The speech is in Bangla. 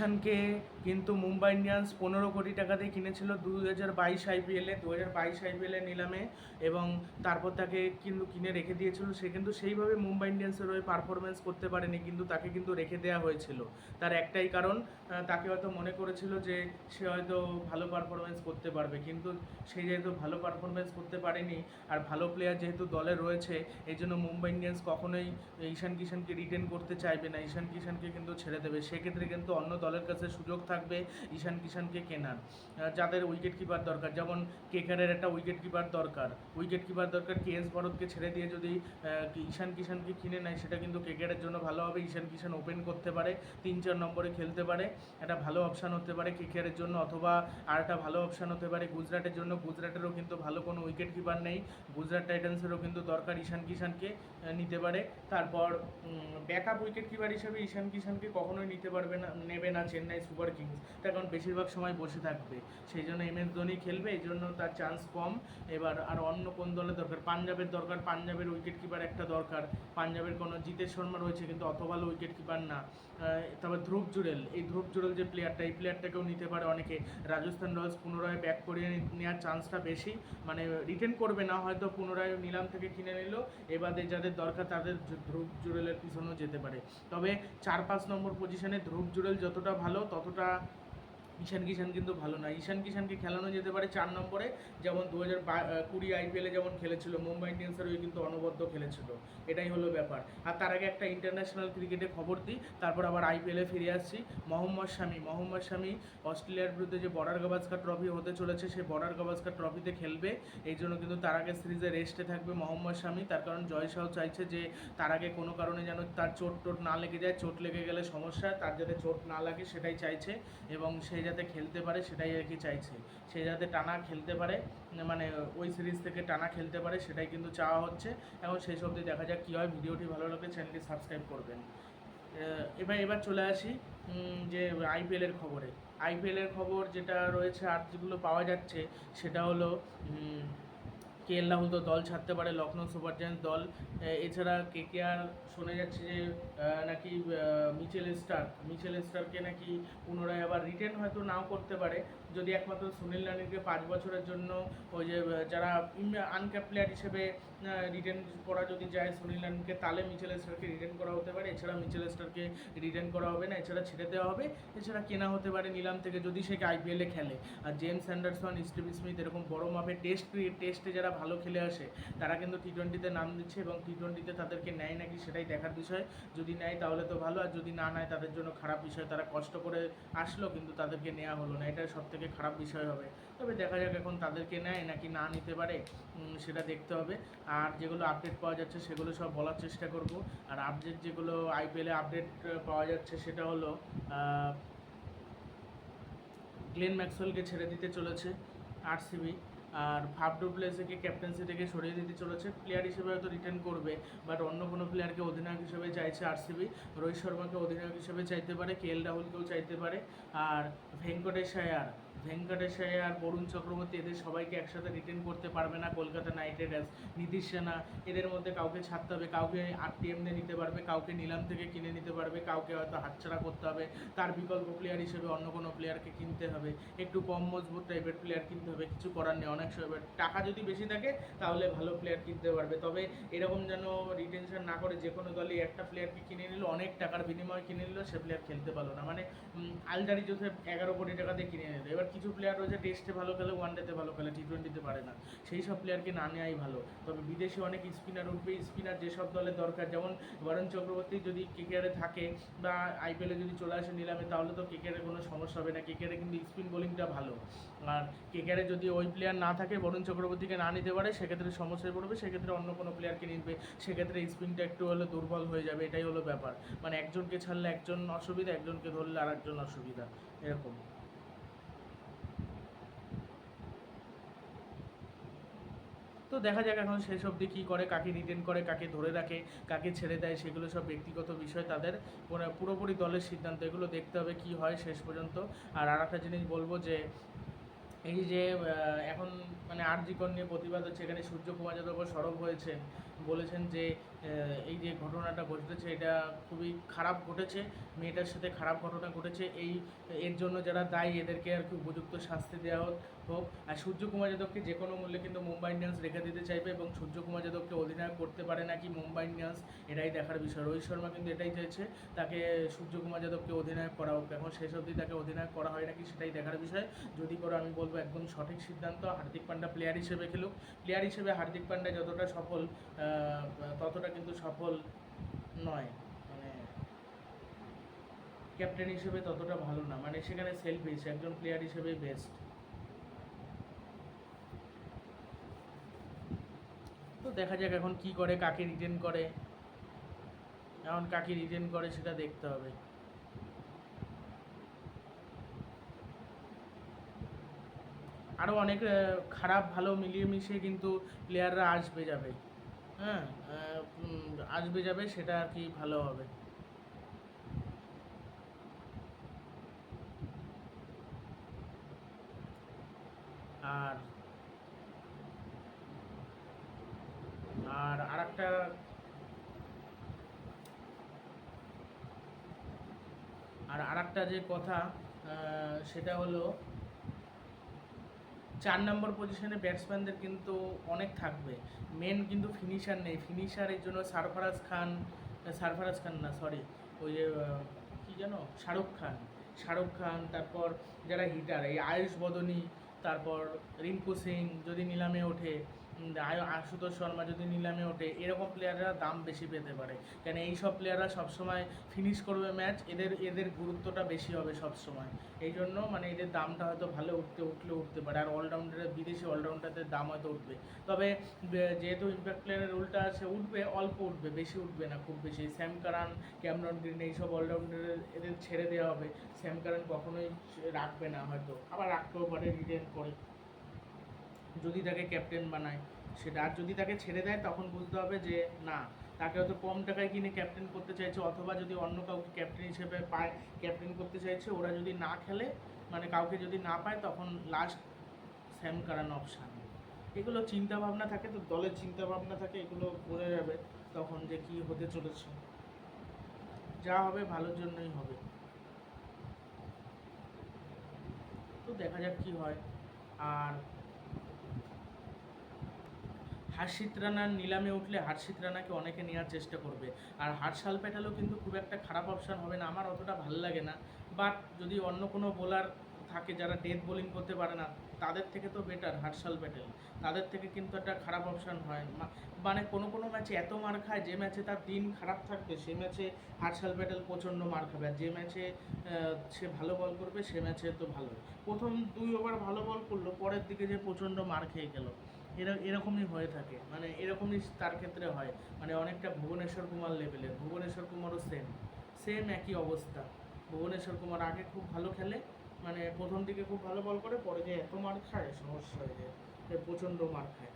ঈশানকে কিন্তু মুম্বাই ইন্ডিয়ান্স পনেরো কোটি টাকাতে কিনেছিল দু হাজার বাইশ আইপিএলে দু হাজার বাইশ আইপিএলে নিলামে এবং তারপর তাকে কিন্তু কিনে রেখে দিয়েছিল। সে কিন্তু সেইভাবে মুম্বাই ইন্ডিয়ান্সের হয়ে পারফরমেন্স করতে পারেনি, কিন্তু তাকে কিন্তু রেখে দেওয়া হয়েছিল। তার একটাই কারণ তাকে হয়তো মনে করেছিল যে সে হয়তো ভালো পারফরমেন্স করতে পারবে, কিন্তু সে যেহেতু ভালো পারফরমেন্স করতে পারেনি আর ভালো প্লেয়ার যেহেতু দলে রয়েছে, এই জন্য মুম্বাই ইন্ডিয়ান্স কখনোই ঈশান কিষানকে রিটেন করতে চাইবে না, ঈশান কিষানকে কিন্তু ছেড়ে দেবে। সেক্ষেত্রে কিন্তু অন্য দলের কাছে সুযোগ থাকবে ঈশান কিষানকে কেনার। যাদের উইকেট কিপার দরকার, যেমন কেকারের একটা উইকেট কিপার দরকার। উইকেট কিপার দরকার কে এস ভরতকে ছেড়ে দিয়ে যদি ঈশান কিষানকে কিনে নেয়, সেটা কিন্তু কেকারের জন্য ভালো হবে। ঈশান কিষান ওপেন করতে পারে তিন চার নম্বরে খেলতে পারে, একটা ভালো অপশান হতে পারে কেকেআরের জন্য, অথবা আর একটা ভালো অপশান হতে পারে গুজরাটের জন্য। গুজরাটেরও কিন্তু ভালো কোনো উইকেট কিপার নেই। গুজরাট টাইটান্সেরও কিন্তু দরকার ঈশান কিষানকে নিতে পারে। তারপর ব্যাকআপ উইকেট কিপার হিসেবে ঈশান কিষানকে কখনোই নিতে পারবে না, নেবে না চেন্নাই সুপার কিংস। তার কারণ বেশিরভাগ সময় বসে থাকবে। সেই জন্য এম এস ধোনি খেলবে, এই জন্য তার চান্স কম। এবার আর অন্য কোন দলের দরকার? পাঞ্জাবের দরকার, পাঞ্জাবের উইকেট কিপার একটা দরকার। পাঞ্জাবের কোনো জিতেশ শর্মা রয়েছে কিন্তু অত ভালো উইকেট কিপার না তারপর ধ্রুব জুড়েল এই ধ্রুব জুড়েল যে প্লেয়ারটা এই প্লেয়ারটাকেও নিতে পারে অনেকে। রাজস্থান রয়্যালস পুনরায় ব্যাক করিয়ে নেওয়ার চান্সটা বেশি। মানে রিটেন করবে না, হয়তো পুনরায় নিলাম থেকে কিনে নিল। এবারে যাদের দরকার, তাদের ধ্রুব জুড়েলের পিছনেও যেতে পারে। তবে চার পাঁচ নম্বর পজিশনে ধ্রুব জুড়েল যতটা ভালো ততটা ঈশান কিষান কিন্তু ভালো না। ঈশান কিষানকে খেলানো যেতে পারে চার নম্বরে। যেমন দু হাজার কুড়ি আইপিএলে যেমন খেলেছিল, মুম্বাই ইন্ডিয়ান্সের হয়ে কিন্তু অনবদ্য খেলেছিল। এটাই হলো ব্যাপার। আর তার আগে একটা ইন্টারন্যাশনাল ক্রিকেটে খবর দিই, তারপর আবার আইপিএলে ফিরে আসছি। মোহাম্মদ শামি মোহাম্মদ শামি অস্ট্রেলিয়ার বিরুদ্ধে যে বর্ডার গাভাস্কার ট্রফি হতে চলেছে, সেই বর্ডার গাভাস্কার ট্রফিতে খেলবে। এই জন্য কিন্তু তার আগে সিরিজে রেস্টে থাকবে মোহাম্মদ শামি। তার কারণ জয় শাহ চাইছে যে তার আগে কোনো কারণে যেন তার চোট টোট না লেগে যায়। চোট লেগে গেলে সমস্যা, তার যাতে চোট না লাগে সেটাই চাইছে। এবং সে যাতে খেলতে পারে সেটাই আর কি চাইছে। সে যাতে টানা খেলতে পারে মানে ওই সিরিজ থেকে টানা খেলতে পারে সেটাই কিন্তু চাওয়া হচ্ছে। এবং সেই সব দিয়ে দেখা যাক কী হয়। ভিডিওটি ভালো লাগলে চ্যানেলটি সাবস্ক্রাইব করবেন। এবার এবার চলে আসি যে আইপিএলের খবরে। আইপিএলের খবর যেটা রয়েছে আর যেগুলো পাওয়া যাচ্ছে সেটা হলো উম, কে এল রাহুল তো দল ছাড়তে পারে লখনৌ সুপার জায়ান্টস দল। এছাড়া কে কে আর শোনা যাচ্ছে যে নাকি মিচেল স্টার মিচেল স্টারকে নাকি পুনরায় আবার রিটার্ন হয়তো নাও করতে পারে। যদি একমাত্র সুনীল রানিকে পাঁচ বছরের জন্য ওই যে যারা আনক্যাপ প্লেয়ার হিসেবে রিটেন করা যদি যায় সুনীল রানিকে তাহলে মিচেল স্টারকে রিটেন করা হতে পারে। এছাড়া মিচেল স্টারকে রিটেন করা হবে না, এছাড়া ছেড়ে দেওয়া হবে। এছাড়া কেনা হতে পারে নিলাম থেকে যদি সে আইপিএলে খেলে। আর জেমস অ্যান্ডারসন স্টিভ স্মিথ এরকম বড় মাপের টেস্ট টেস্টে যারা ভালো খেলে আসে, তারা কিন্তু টি টোয়েন্টিতে নাম দিচ্ছে এবং টি টোয়েন্টিতে তাদেরকে নেয় নাকি সেটাই দেখার বিষয়। যদি নেয় তাহলে তো ভালো, আর যদি না নেয় তাদের জন্য খারাপ বিষয়, তারা কষ্ট করে আসলো কিন্তু তাদেরকে নেওয়া হলো না। এটা সব থেকে খারাপ বিষয় হবে। তবে দেখা যাক এখন তাদেরকে নেয় নাকি না নিতে পারে সেটা দেখতে হবে। আর যেগুলো আপডেট পাওয়া যাচ্ছে সেগুলো সব বলার চেষ্টা করব। আর আপডেট যেগুলো আইপিএলে আপডেট পাওয়া যাচ্ছে সেটা হলো গ্লেন ম্যাক্সওয়েলকে ছেড়ে দিতে চলেছে আরসিবি। আর ফাফ ডুপ্লেসিকে ক্যাপ্টেন্সি থেকে সরিয়ে দিতে চলেছে। প্লেয়ার হিসেবে হয়তো রিটার্ন করবে বাট অন্য কোনো প্লেয়ারকে অধিনায়ক হিসেবে চাইছে আরসিবি। রোহিত শর্মাকে অধিনায়ক হিসেবে চাইতে পারে, কে এল রাহুলকেও চাইতে পারে। আর ভেঙ্কটেশ আয়ার ভেঙ্কটেশ আয়ার বরুণ চক্রবর্তী এদের সবাইকে একসাথে রিটেন করতে পারবে না কলকাতা নাইট রাইডার্স নীতিশ সেনা। এদের মধ্যে কাউকে ছাড়তে হবে কাউকে আরটিএম দিয়ে নিতে পারবে কাউকে নিলাম থেকে কিনে নিতে পারবে কাউকে হয়তো হাতছাড়া করতে হবে। তার বিকল্প প্লেয়ার হিসেবে অন্য কোনো প্লেয়ারকে কিনতে হবে। একটু কম মজবুত টাইপের প্লেয়ার কিনতে হবে কিছু করার নেই অনেক সময়। টাকা যদি বেশি থাকে তাহলে ভালো প্লেয়ার কিনতে পারবে। তবে এরকম যেন রিটেনশন না করে যে কোনো দলই একটা প্লেয়ারকে কিনে নিল অনেক টাকার বিনিময়ে কিনে নিল সে প্লেয়ার খেলতে পারল না। মানে উম, আলদারি জোসেফ এগারো কোটি টাকা দিয়ে কিনে নিল। এবার কিছু প্লেয়ার রয়েছে টেস্টে ভালো খেলে ওয়ান ডেতে ভালো খেলে টি টোয়েন্টিতে পারে না। সেই সব প্লেয়ারকে না নেওয়াই ভালো। তবে বিদেশে অনেক স্পিনার উঠবে স্পিনার যেসব দলের দরকার, যেমন বরুণ চক্রবর্তী যদি কেকেআরে থাকে বা আইপিএলে যদি চলে আসে নিলামে, তাহলে তো কেকেআরে কোনো সমস্যা হবে না। কেকেআরে কিন্তু স্পিন বোলিংটা ভালো। আর কেকেআরে যদি ওই প্লেয়ার না থাকে, বরুণ চক্রবর্তীকে না নিতে পারে, সেক্ষেত্রে সমস্যায় পড়বে, সেক্ষেত্রে অন্য কোনো প্লেয়ারকে নিবে। সেক্ষেত্রে স্পিনটা একটু হলে দুর্বল হয়ে যাবে, এটাই হলো ব্যাপার। মানে একজনকে ছাড়লে একজন অসুবিধা, একজনকে ধরলে আর একজন অসুবিধা, এরকম। তো দেখা যাক এখন শেষ অবধি কী করে, কাকে রিটেন করে, কাকে ধরে রাখে, কাকে ছেড়ে দেয়, সেগুলো সব ব্যক্তিগত বিষয়। তাদের পুরো- পুরোপুরি দলের সিদ্ধান্ত, এগুলো দেখতে হবে কি হয় শেষ পর্যন্ত। আর আর একটা জিনিস বলব যে, এই যে এখন মানে আরজিকর নিয়ে প্রতিবাদ হচ্ছে, এখানে সূর্যকুমার যাদব সরব হয়েছেন। বলেছেন যে এই যে ঘটনাটা ঘটেছে, এটা খুবই খারাপ ঘটেছে, মেয়েটার সাথে খারাপ ঘটনা ঘটেছে। এই, এর জন্য যারা দায়ী, এদেরকে আর কি উপযুক্ত শাস্তি দেওয়া হোক- হোক আর সূর্যকুমার যাদবকে যে কোনো মূল্যে কিন্তু মুম্বাই ইন্ডিয়ান্স রেখে দিতে চাইবে এবং সূর্যকুমার যাদবকে অধিনায়ক করতে পারে নাকি মুম্বাই ইন্ডিয়ান্স, এটাই দেখার বিষয়। রোহিত শর্মা কিন্তু এটাই চাইছে, তাকে সূর্যকুমার যাদবকে অধিনায়ক করা হোক। এখন শেষ অবধি তাকে অধিনায়ক করা হয় নাকি সেটাই দেখার বিষয়। যদি করে আমি বলব একদম সঠিক সিদ্ধান্ত, হার্দিক পান্ডা প্লেয়ার হিসেবে খেলুক। প্লেয়ার হিসেবে হার্দিক পান্ডা যতটা সফল ততটা কিন্তু সফল নয়। মানে ক্যাপ্টেন হিসেবে ততটা ভালো না। মানে সেখানে সেলফিশ একজন প্লেয়ার হিসেবে বেস্ট তো দেখা যাক এখন কি করে, কাকে রিটেন করে। এখন কাকে রিটেন করে সেটা দেখতে হবে। আরও অনেক খারাপ, ভালো মিলিয়ে মিশিয়ে কিন্তু প্লেয়াররা আসবে যাবে। হ্যাঁ আসবে যাবে, সেটা আর কি ভালো হবে। আর আর আরেকটা আর আরেকটা যে কথা সেটা হলো চার নম্বর পজিশনে ব্যাটসম্যানদের কিন্তু অনেক থাকবে। মেন কিন্তু ফিনিশার নেই। ফিনিশারের জন্য সারফারাজ খান সারফারাজ খান না সরি ওই যে কী যেন? শাহরুখ খান। শাহরুখ খান, তারপর যারা হিটার এই আয়ুষ বদনী, তারপর রিঙ্কু সিং যদি নিলামে ওঠে আশুতোষ শর্মা যদি নিলামে ওঠে, এরকম প্লেয়াররা দাম বেশি পেতে পারে। কেন এই সব প্লেয়াররা সবসময় ফিনিশ করবে ম্যাচ এদের এদের গুরুত্বটা বেশি হবে সবসময়। এই জন্য মানে এদের দামটা হয়তো ভালো উঠতে উঠলে উঠতে পারে। আর অলরাউন্ডারের বিদেশি অলরাউন্ডারদের দাম হয়তো উঠবে। তবে যেহেতু ইম্প্যাক্ট প্লেয়ারের উল্টা আছে, উঠবে, অল্প উঠবে, বেশি উঠবে না খুব বেশি। স্যাম কারান ক্যামরন গ্রিন এইসব অলরাউন্ডারের এদের ছেড়ে দেওয়া হবে। স্যাম কারান কখনোই রাখবে না হয়তো। আবার রাখতেও পারে রিটেন করে। যদি তাকে ক্যাপ্টেন বানায়। সেটা, আর যদি তাকে ছেড়ে দেয়, তখন বুঝতে হবে যে, না, তাকে হয়তো কম টাকায় কিনে ক্যাপ্টেন করতে চাইছে, অথবা যদি অন্য কাউকে ক্যাপ্টেন হিসেবে পায় ক্যাপ্টেন করতে চাইছে, ওরা যদি না খেলে মানে কাউকে যদি না পায়, তখন লাস্ট স্যাম কারান অপশান এগুলো চিন্তা ভাবনা থাকে তো, দলের চিন্তা ভাবনা থাকে, এগুলো বোঝা যাবে তখন যে কি হতে চলেছে। যা হবে, ভালোর জন্যই হবে। তো দেখা যাক কি হয়। আর হার্ষিত রানার নিলামে উঠলে হার্ষিত রানাকে অনেকে নেওয়ার চেষ্টা করবে। আর হার্ষাল প্যাটেলও কিন্তু খুব একটা খারাপ অপশান হবে না। আমার অতটা ভালো লাগে না। বাট যদি অন্য কোনো বোলার থাকে যারা ডেথ বোলিং করতে পারে না, তাদের থেকে তো বেটার হার্ষাল প্যাটেল তাদের থেকে কিন্তু একটা খারাপ অপশান হয়। মানে কোনো কোনো ম্যাচে এত মার খায়, যে ম্যাচে তার দিন খারাপ থাকবে, সে ম্যাচে হার্ষাল প্যাটেল প্রচণ্ড মার খাবে। আর যে ম্যাচে সে ভালো বল করবে, সে ম্যাচে তো ভালো। প্রথম দুই ওভার ভালো বল করল, পরের দিকে যে প্রচণ্ড মার খেয়ে গেল। এরা, এরকমই হয়ে থাকে। মানে এরকমই তার ক্ষেত্রে হয়। মানে অনেকটা ভুবনেশ্বর কুমার লেভেলের ভুবনেশ্বর কুমারও সেম সেম একই অবস্থা। ভুবনেশ্বর কুমার আগে খুব ভালো খেলে। মানে প্রথম দিকে খুব ভালো বল করে, পরে যে এত মার খায়, সমস্যা হয়ে যায়। প্রচণ্ড মার খায়।